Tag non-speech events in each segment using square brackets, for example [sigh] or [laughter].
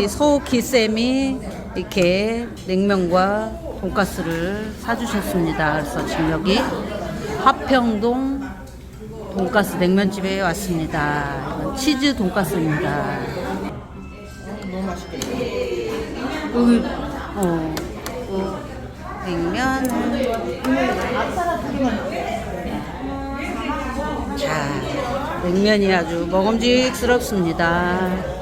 이 서우키 쌤이 이렇게 냉면과 돈가스를 사주셨습니다. 그래서 지금 여기 화평동 돈가스 냉면집에 왔습니다. 치즈 돈가스입니다. 너무 맛있겠다. 여기 어, 어 냉면은 자 냉면이 아주 먹음직스럽습니다.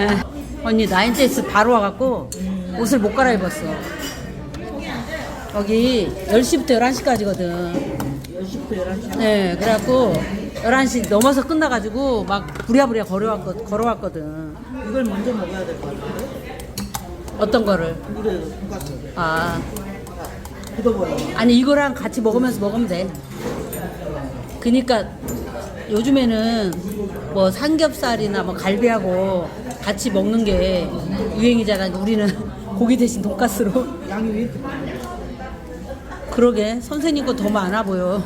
에, 언니 나인테스 바로 와갖고 옷을 못 갈아입었어. 여기 10시부터 11시까지거든. 10시부터 11시. 네, 그래갖고 11시 넘어서 끝나가지고 막 부랴부랴 걸어왔거, 걸어왔거든. 이걸 먼저 먹어야 될 것 같은데? 어떤 거를? 이거 돈가스. 아, 굳어버려. 아니 이거랑 같이 먹으면서 먹으면 돼. 그니까 요즘에는 뭐 삼겹살이나 뭐 갈비하고 같이 먹는 게 유행이잖아. 우리는 [laughs] 고기 대신 돈가스로. 양이 왜 이렇게 많아? 그러게 선생님 거 더 많아 보여.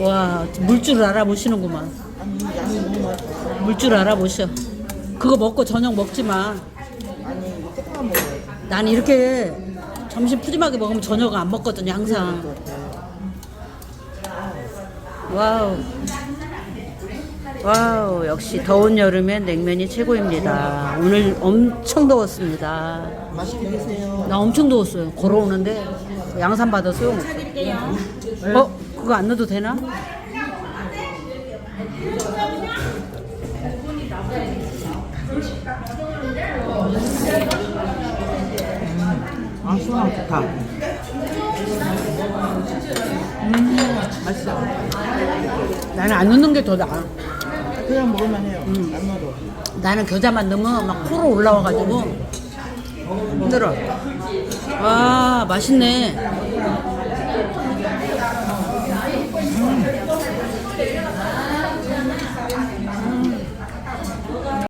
와, 물줄 알아보시는구만. 아니, 양이 너무 많아. 물줄 알아보셔. 그거 먹고 저녁 먹지 마. 아니, 이거 조금만 먹어야 돼. 난 이렇게 점심 푸짐하게 먹으면 저녁은 안 먹거든요, 항상. 와우. 와우, 역시 더운 여름엔 냉면이 최고입니다. 오늘 엄청 더웠습니다. 맛있게 드세요. 나 엄청 더웠어요. 걸어오는데 양산 받아 소용 없어. 어? 그거 안 넣어도 되나? 아, 시원하고 좋다. 맛있어. 나는 안 넣는 게 더 나아. 그냥 먹으면 해요. 안 넣어도. 나는 겨자만 넣으면 막 코로 올라와가지고 힘들어. 와 맛있네.